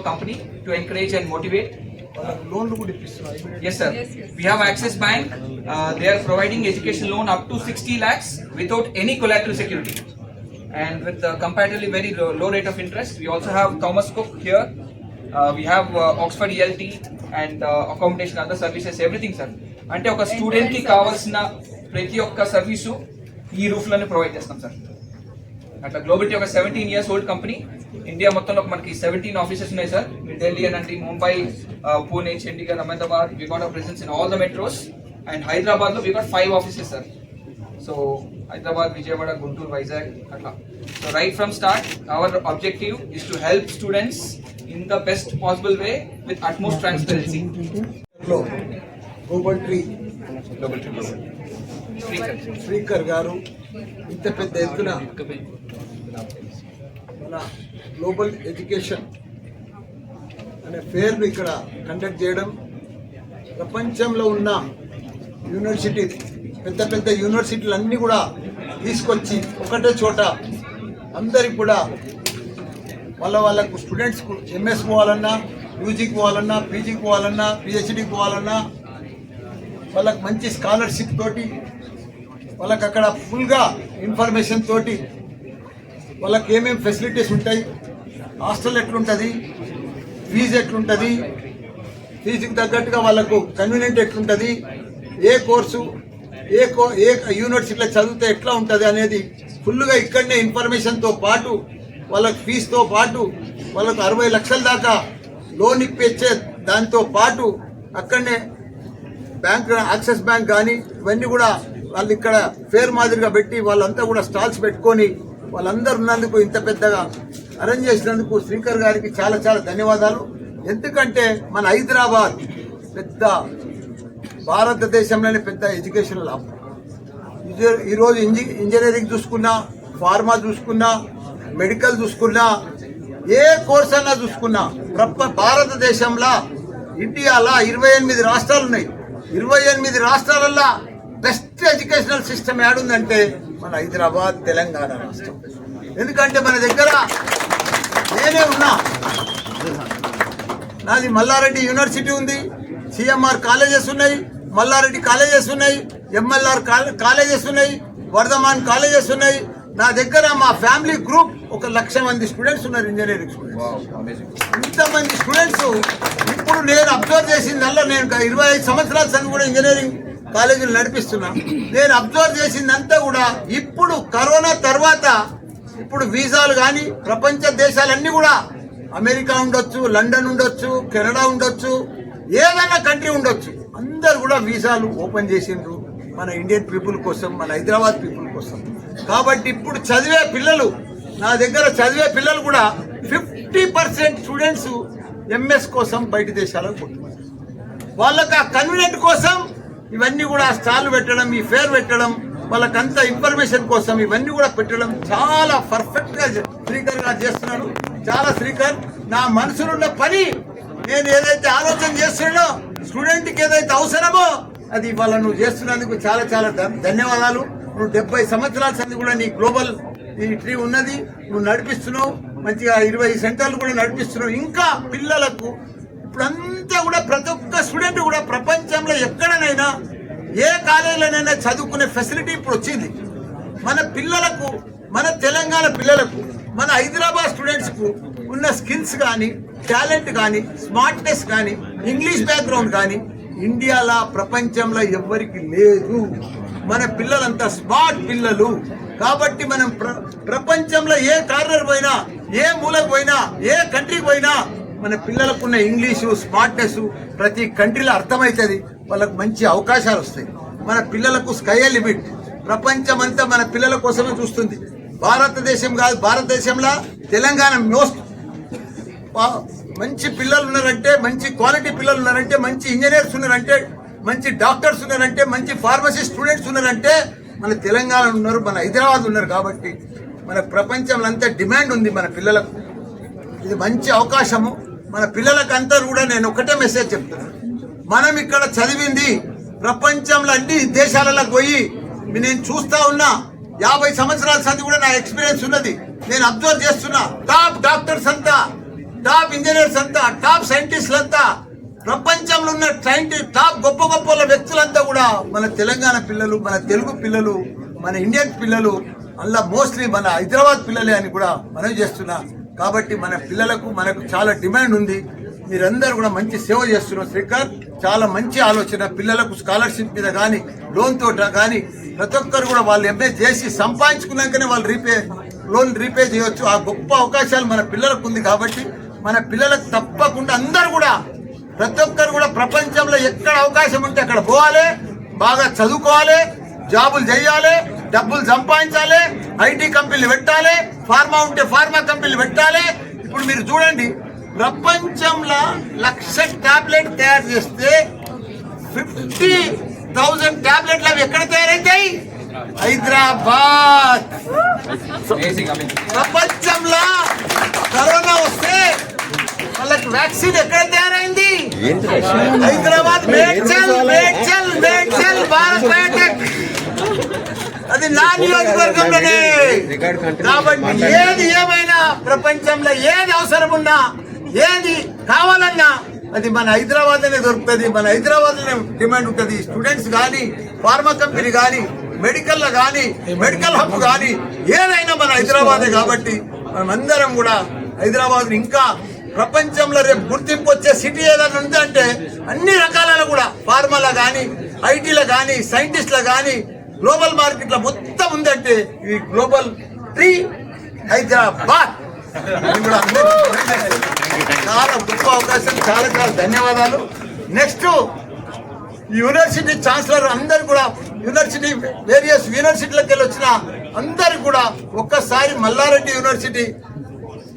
company to encourage and motivate. లోన్లు కూడా ఇప్పిస్తున్నారు Yes, sir. We have Access Bank. Uh, they are providing education loan up to 60 lakhs without any collateral security. And with uh, comparatively very low, low rate of interest. We also have Thomas Cook here. Uh, we have uh, Oxford ELT and uh, accommodation, other services, everything, sir. అంటే ఒక స్టూడెంట్కి కావాల్సిన ప్రతి ఒక్క service ఈ రూఫ్లోనే provide చేస్తాం sir అట్లా Globility ఒక seventeen years old company India మొత్తంలో మనకి సెవెంటీన్ ఆఫీసెస్ ఉన్నాయి సార్ ఢిల్లీ అంటే Mumbai Pune Chandigarh Ahmedabad we got presence in all the metros and హైదరాబాద్లో we got five offices sir so Hyderabad Vijayawada Guntur Vizag అట్లా. So right from start our objective is to help students in the best possible way with utmost transparency tree Srikar గారు ఇంత పెద్ద ఎత్తున మన global education అనే ఫేర్ను ఇక్కడ conduct చేయడం ప్రపంచంలో ఉన్న యూనివర్సిటీ పెద్ద పెద్ద యూనివర్సిటీలు అన్నీ కూడా తీసుకొచ్చి ఒకటే చోట అందరికి కూడా వాళ్ళ వాళ్ళకు స్టూడెంట్స్కు ఎంఎస్ పోవాలన్నా యూజీకి పోవాలన్నా పీజీకి పోవాలన్నా పిహెచ్డికి పోవాలన్నా వాళ్ళకి మంచి స్కాలర్షిప్ తోటి వాళ్ళకి అక్కడ ఫుల్గా ఇన్ఫర్మేషన్ తోటి వాళ్ళకి ఏమేమి ఫెసిలిటీస్ ఉంటాయి? హాస్టల్ ఎట్లుంటుంది? ఫీజు ఎట్లుంటుంది? ఫీజుకి తగ్గట్టుగా వాళ్ళకు కన్వీనియంట్ ఎట్లుంటుంది? ఏ కోర్సు ఏ కో ఏ యూనివర్సిటీలో చదివితే ఎట్లా ఉంటుంది అనేది ఫుల్గా ఇక్కడనే ఇన్ఫర్మేషన్తో పాటు వాళ్ళకి ఫీజుతో పాటు వాళ్ళకు అరవై లక్షల దాకా లోన్ ఇప్పించే దాంతో పాటు అక్కడనే బ్యాంక్ యాక్సిస్ బ్యాంక్ కానీ ఇవన్నీ కూడా వాళ్ళు ఇక్కడ ఫేర్ మాదిరిగా పెట్టి వాళ్ళంతా కూడా స్టాల్స్ పెట్టుకొని వాళ్ళందరూ ఉన్నందుకు ఇంత పెద్దగా అరేంజ్ చేసినందుకు శ్రీకర్ గారికి చాలా చాలా ధన్యవాదాలు. ఎందుకంటే మన హైదరాబాద్ పెద్ద భారతదేశంలోనే పెద్ద ఎడ్యుకేషన్ లాభం ఈరోజు ఇంజి ఇంజనీరింగ్ చూసుకున్నా ఫార్మా చూసుకున్నా మెడికల్ చూసుకున్నా ఏ కోర్స్ అన్నా చూసుకున్నా ప్రప భారతదేశంలో ఇండియాలో ఇరవై ఎనిమిది రాష్ట్రాలు ఉన్నాయి. ఇరవై ఎనిమిది రాష్ట్రాలల్లో బెస్ట్ ఎడ్యుకేషనల్ సిస్టమ్ ఏడుందంటే మన హైదరాబాద్ తెలంగాణ రాష్ట్రం. ఎందుకంటే మన దగ్గర నేనే ఉన్నా. నాది మల్లారెడ్డి యూనివర్సిటీ ఉంది. సిఎంఆర్ కాలేజెస్ ఉన్నాయి. మల్లారెడ్డి కాలేజెస్ ఉన్నాయి. ఎంఎల్ఆర్ కాలేజెస్ ఉన్నాయి. వర్ధమాన్ కాలేజెస్ ఉన్నాయి. నా దగ్గర మా ఫ్యామిలీ గ్రూప్ ఒక లక్ష మంది స్టూడెంట్స్ ఉన్నారు ఇంజనీరింగ్ స్టూడెంట్స్. ఇంతమంది స్టూడెంట్స్ ఇప్పుడు నేను అబ్జర్వ్ చేసిందల్లా నేను ఇరవై ఐదు సంవత్సరాల సంది కూడా ఇంజనీరింగ్ కాలేజీలు నడిపిస్తున్నాం నేను అబ్జర్వ్ చేసిందంతా కూడా ఇప్పుడు కరోనా తర్వాత ఇప్పుడు వీసాలు కానీ ప్రపంచ దేశాలన్నీ కూడా అమెరికా ఉండొచ్చు లండన్ ఉండొచ్చు కెనడా ఉండొచ్చు ఏదైనా కంట్రీ ఉండొచ్చు. అందరు కూడా వీసాలు ఓపెన్ చేసిండ్రు మన ఇండియన్ పీపుల్ కోసం మన హైదరాబాద్ పీపుల్ కోసం. కాబట్టి ఇప్పుడు చదివే పిల్లలు నా దగ్గర చదివే పిల్లలు కూడా ఫిఫ్టీ పర్సెంట్ స్టూడెంట్స్ ఎంఎస్ కోసం బయట దేశాలకు పోతున్నారు వాళ్ళకి ఆ కన్వీనియంట్ కోసం ఇవన్నీ కూడా స్టాల్ పెట్టడం ఈ ఫేర్ పెట్టడం వాళ్ళకంతా ఇన్ఫర్మేషన్ కోసం ఇవన్నీ కూడా పెట్టడం చాలా పర్ఫెక్ట్గా శ్రీకర్ గారు చేస్తున్నాడు. చాలా శ్రీకర్ నా మనసులో ఉన్న పని నేను ఏదైతే ఆలోచన చేస్తున్నానో స్టూడెంట్కి ఏదైతే అవసరమో అది ఇవాళ నువ్వు చేస్తున్నందుకు చాలా చాలా ధన్యవాదాలు. నువ్వు డెబ్బై సంవత్సరాల సంది కూడా నీ గ్లోబల్ ఈ ట్రీ ఉన్నది. నువ్వు నడిపిస్తున్నావు. మంచిగా ఇరవై సెంటర్లు కూడా నడిపిస్తున్నావు. ఇంకా పిల్లలకు ఇప్పుడంతా కూడా ప్రతి ఒక్క స్టూడెంట్ కూడా ప్రపంచంలో ఎక్కడనైనా ఏ కాలేజీలోనైనా చదువుకునే ఫెసిలిటీ ఇప్పుడు వచ్చింది. మన పిల్లలకు మన తెలంగాణ పిల్లలకు మన హైదరాబాద్ స్టూడెంట్స్కు ఉన్న స్కిల్స్ కానీ టాలెంట్ కానీ స్మార్ట్నెస్ కానీ ఇంగ్లీష్ బ్యాక్గ్రౌండ్ కానీ ఇండియాలో ప్రపంచంలో ఎవ్వరికి లేదు. మన పిల్లలంతా స్మార్ట్ పిల్లలు. కాబట్టి మనం ప్ర- ప్రపంచంలో ఏ కార్నర్ పోయినా ఏ మూలకు పోయినా ఏ కంట్రీకి పోయినా మన పిల్లలకున్న ఇంగ్లీషు స్మార్ట్నెస్ ప్రతి కంట్రీలో అర్థమవుతుంది. వాళ్ళకు మంచి అవకాశాలు వస్తాయి. మన పిల్లలకు స్కై లిమిట్? ప్రపంచమంతా మన పిల్లల కోసమే చూస్తుంది. భారతదేశం కాదు భారతదేశంలో తెలంగాణ మోస్ట్ మంచి పిల్లలు ఉన్నారంటే మంచి క్వాలిటీ పిల్లలు ఉన్నారంటే మంచి ఇంజనీర్స్ ఉన్నారంటే మంచి డాక్టర్స్ ఉన్నారంటే మంచి ఫార్మసీ స్టూడెంట్స్ ఉన్నారంటే మన తెలంగాణ ఉన్నారు మన హైదరాబాద్ ఉన్నారు కాబట్టి మన ప్రపంచంలో అంతా డిమాండ్ ఉంది మన పిల్లలకు. ఇది మంచి అవకాశము. మన పిల్లలకంతా కూడా నేను ఒకటే మెసేజ్ చెప్తున్నాను మనం ఇక్కడ చదివింది ప్రపంచంలో అన్ని దేశాలలో పోయి నేను చూస్తా ఉన్నా యాభై సంవత్సరాల సంది కూడా నా ఎక్స్పీరియన్స్ ఉన్నది. నేను అబ్జర్వ్ చేస్తున్నా. టాప్ డాక్టర్స్ అంతా టాప్ ఇంజనీర్స్ అంతా టాప్ సైంటిస్టులు అంతా ప్రపంచంలో ఉన్న సైంటిస్ట్ టాప్ గొప్ప గొప్ప వ్యక్తులంతా కూడా మన తెలంగాణ పిల్లలు మన తెలుగు పిల్లలు మన ఇండియన్ పిల్లలు అలా మోస్ట్లీ మన హైదరాబాద్ పిల్లలే అని కూడా మనం చేస్తున్నా. కాబట్టి మన పిల్లలకు మనకు చాలా డిమాండ్ ఉంది. మీరందరూ కూడా మంచి సేవ చేస్తున్నారు. శ్రీకాంత్ చాలా మంచి ఆలోచన. పిల్లలకు స్కాలర్షిప్ మీద కానీ లోన్ తోట కానీ ప్రతి ఒక్కరు కూడా వాళ్ళు ఎంఏ చేసి సంపాదించుకున్నాకనే వాళ్ళు రీపే లోన్ రీపే చేయొచ్చు. ఆ గొప్ప అవకాశాలు మన పిల్లలకు ఉంది కాబట్టి మన పిల్లలకు తప్పకుండా అందరూ కూడా ప్రతి ఒక్కరు కూడా ప్రపంచంలో ఎక్కడ అవకాశం ఉంటే అక్కడ పోవాలి. బాగా చదువుకోవాలి. జాబులు చేయాలి. డబ్బులు సంపాదించాలి ఐటీ కంపెనీలు పెట్టాలి ఫార్మా ఉంటే ఫార్మా కంపెనీలు పెట్టాలి. ఇప్పుడు మీరు చూడండి ప్రపంచంలో లక్ష టాబ్లెట్ తయారు చేస్తే ఫిఫ్టీ థౌజండ్ టాబ్లెట్లు అవి ఎక్కడ తయారైతాయి? హైదరాబాద్. ప్రపంచంలో కరోనా వస్తే వాళ్ళకి వ్యాక్సిన్ ఎక్కడ తయారైంది? హైదరాబాద్ మేడ్చల్ మేడ్చల్ మేడ్చల్. నా నియోజకవర్గంలోనే. కాబట్టి ఏది ఏమైనా ప్రపంచంలో ఏది అవసరం ఉన్నా ఏది కావాలన్నా అది మన హైదరాబాద్లోనే దొరుకుతుంది మన హైదరాబాద్లోనే డిమాండ్ ఉంటుంది. స్టూడెంట్స్ కానీ ఫార్మా కంపెనీ కానీ మెడికల్ కానీ మెడికల్ హబ్ కానీ ఏదైనా మన హైదరాబాదే కాబట్టి మనమందరం కూడా హైదరాబాద్ ఇంకా ప్రపంచంలో రేపు గుర్తింపు వచ్చే సిటీ ఏదైనా ఉందంటే అన్ని రకాలలో కూడా ఫార్మాలో కానీ ఐటీలో కానీ సైంటిస్ట్లో కానీ గ్లోబల్ మార్కెట్లో మొత్తం ఉందంటే ఈ గ్లోబల్ ట్రీ హైదరాబాద్. చాలా గొప్ప అవకాశం చాలా చాలా ధన్యవాదాలు. నెక్స్ట్ యూనివర్సిటీ ఛాన్సలర్ అందరు కూడా యూనివర్సిటీ వేరియస్ యూనివర్సిటీలకు వెళ్ళి వచ్చిన అందరు కూడా ఒక్కసారి మల్లారెడ్డి యూనివర్సిటీ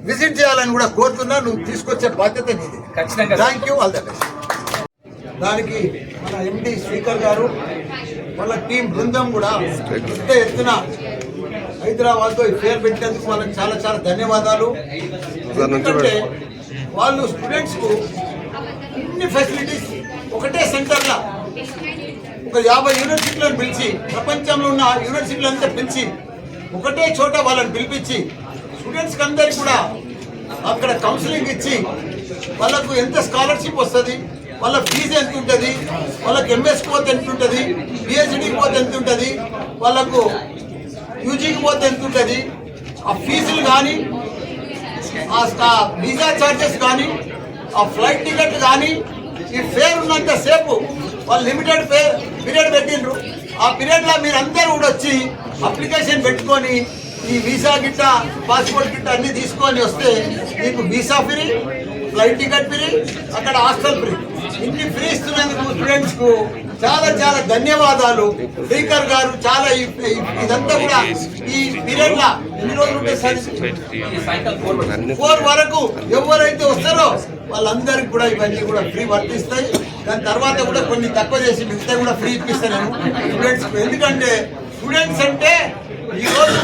విజిట్ చేయాలని కూడా కోరుతున్నా. నువ్వు తీసుకొచ్చే బాధ్యత నీది. Thank you all the best దానికి మన ఎండి స్పీకర్ గారు వాళ్ళ టీం బృందం కూడా పెద్ద ఎత్తున హైదరాబాద్లో పేరు పెట్టినందుకు వాళ్ళకి చాలా చాలా ధన్యవాదాలు. ఎందుకంటే వాళ్ళు స్టూడెంట్స్కు అన్ని ఫెసిలిటీస్ ఒకటే సెంటర్ లా ఒక యాభై యూనివర్సిటీలను పిలిచి ప్రపంచంలో ఉన్న యూనివర్సిటీలు అంతా పిలిచి ఒకటే చోట వాళ్ళని పిలిపించి స్టూడెంట్స్ అందరికి కూడా అక్కడ కౌన్సిలింగ్ ఇచ్చి వాళ్ళకు ఎంత స్కాలర్షిప్ వస్తుంది? వాళ్ళ ఫీజు ఎంత ఉంటుంది వాళ్ళకి ఎంఎస్ పోతే ఎంత ఉంటుంది పిహెచ్డికి పోతే ఎంత ఉంటుంది వాళ్ళకు యూజీకి పోతే ఎంత ఉంటుంది ఆ ఫీజులు కానీ ఆ వీసా చార్జెస్ కానీ ఆ ఫ్లైట్ టికెట్ కానీ ఈ ఫేర్ ఉన్నంత సేపు వాళ్ళు లిమిటెడ్ పే పీరియడ్ పెట్టిండ్రు. ఆ పీరియడ్లో మీరు అందరూ కూడా వచ్చి అప్లికేషన్ పెట్టుకొని ఈ వీసా గిట్ట పాస్పోర్ట్ గిట్ట అన్నీ తీసుకొని వస్తే మీకు visa free flight ticket free అక్కడ హాస్టల్ ఫ్రీ. ఇన్ని ఫ్రీ ఇస్తున్నందుకు స్టూడెంట్స్కు చాలా చాలా ధన్యవాదాలు. స్పీకర్ గారు చాలా ఇదంతా కూడా ఈ పీరియడ్ లా ఎన్ని రోజులు ఉంటాయి ఫోర్ వరకు ఎవరైతే వస్తారో వాళ్ళందరికి కూడా ఇవన్నీ కూడా ఫ్రీ వర్తిస్తాయి. దాని తర్వాత కూడా కొన్ని తక్కువ చేసి మిగతా కూడా ఫ్రీ ఇప్పిస్తాను స్టూడెంట్స్ ఎందుకంటే స్టూడెంట్స్ అంటే ఈరోజు